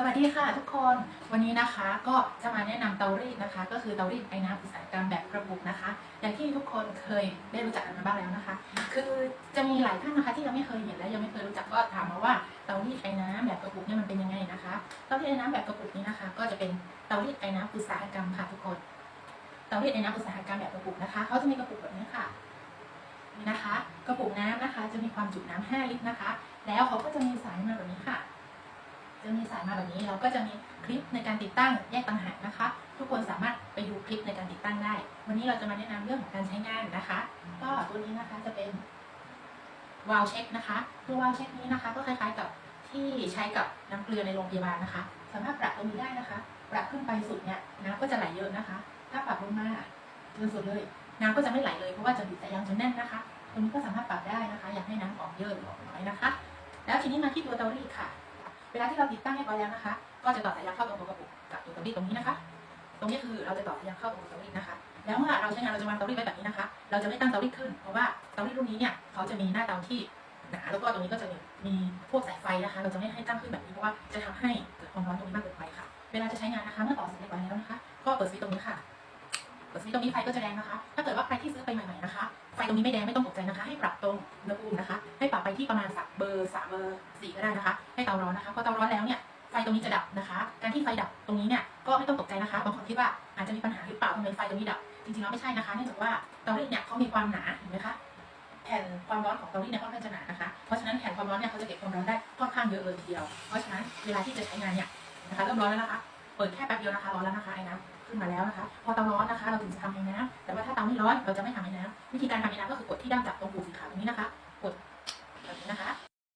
สวัสดีค่ะทุกคนวันนี้นะคะก็จะมาแนะนำเตารีดนะคะ ก็คือเตารีดไอ้น้ำอุตสาหกรรมแบบกระปุกนะคะ อย่างที่ทุกคนเคยได้รู้จักกันมาบ้างแล้วนะคะ คือจะมีหลายท่านนะคะที่ยังไม่เคยเห็นและยังไม่เคยรู้จักก็ถามมาว่าเตารีดไอ้น้ำแบบกระปุกเนี่ยมันเป็นยังไงนะคะเตารีดไอ้น้ำแบบกระปุกนี้นะคะ ก็จะเป็นเตารีดไอ้น้ำอุตสาหกรรมค่ะทุกคนเตารีดไอ้น้ำอุตสาหกรรมแบบกระปุกนะคะเขาจะมีกระปุกแบบนี้ค่ะนี่นะคะ กระปุกน้ำนะคะ จะมีความจุน้ำ5ลิตรนะคะ แล้วเขาก็จะมีสายมาแบบนี้ค่ะายมาแบบนี้เราก็จะมีคลิปในการติดตั้งแยกต่างหากนะคะ ทุกคนสามารถไปดูคลิปในการติดตั้งได้ วันนี้เราจะมาแนะนำเรื่องของการใช้งานนะคะ ก็ตัวนี้นะคะจะเป็นวาล์วเช็คนะคะ ตัววาล์วเช็คนี้นะคะ ก็คล้ายๆกับที่ใช้กับน้ำเกลือในโรงพยาบาลนะคะ สามารถปรับตรงนี้ได้นะคะ ปรับขึ้นไปสุดเนี่ยน้ำก็จะไหลเยอะนะคะ ถ้าปรับลงมาจนสุดเลยน้ำก็จะไม่ไหลเลยเพราะว่าจะบิดสายยางจนแน่นนะคะตรงนี้ก็สามารถปรับได้นะคะ อยากให้น้ำออกเยอะหรือออกน้อยนะคะ แล้วทีนี้มาที่ตัวเตารีดค่ะ เวลาที่เราติดตั้งเรียบร้อยแล้วนะคะ ก็จะต่อสายยางเข้าตรงตัวกระปุกกับตัวเตารีดตรงนี้นะคะ ตรงนี้คือเราจะต่อสายยางเข้าตรงเตารีดนะคะ แล้วเมื่อเราใช้งานเราจะวางเตารีดไว้แบบนี้นะคะ เราจะไม่ตั้งเตารีดขึ้น เพราะว่าเตารีดรุ่นนี้เนี่ยเขาจะมีหน้าเตาที่หนาแล้วก็ตรงนี้ก็จะมีพวกสายไฟนะคะ เราจะไม่ให้ตั้งขึ้นแบบนี้เพราะว่าจะทำให้เกิดความร้อนตรงนี้มากเกินไปค่ะ เวลาจะใช้งานนะคะ เมื่อต่อเสร็จเรียบร้อยแล้วนะคะ ก็เปิดสวิตช์ตรงนี้ค่ะ เปิดสวิตช์ตรงนี้ไฟก็จะแดงนะคะ ถ้าเกิดว่าใครที่ซื้อไปใหม่ๆนะคะ ไฟตรงนี้ไม่แดงไม่ต้องตกใจนะคะ ให้ปรับตรงอุณหภูมินะคะ ให้ปรับไปที่ประมาณสักเบอ ร์สามเบอร์สี่ก็ได้นะคะ ให้เตาร้อนนะคะพอเตาร้อนแล้วเนี่ยไฟตรงนี้จะดับนะคะ การที่ไฟดับตรงนี้เนี่ยก็ไม่ต้องตกใจนะคะบางคนคิดว่าอาจจะมีปัญหาหรือเปล่าทำไมไฟตรงนี้ดับ จริงๆแล้วไม่ใช่นะคะเนื่องจากว่าเตารีดเนี่ยเขามีความหนาเห็นไหมคะแผ่นความร้อนของเตารีดเนี่ยค่อนข้างจะหนานะคะ เพราะฉะนั้นแผ่นความร้อนเนี่ยเขาจะเก็บความร้อนได้ค่อนข้างเยอะเลยทีเดียว เพราะฉะนั้นเวลาที่จะใช้งานเนี่ยนะคะเริ่มร้อนแล้วนะคะ เปิดแค่แป๊บเดียวนะคะร้อนแล้วนะคะไอ้น้ำขึ้นมาแล้วนะคะ พอเตาร้อนนะคะ เราถึงจะทำไอ้น้ำแต่ว่าถ้าเตาไม่ร้อนเราจะไม่ทำไอ้น้ำวิธีการทำไอ้น้ำก็คือกดที่ด้ามจับตรงปุ่มสีขาวตรงนี้นะคะ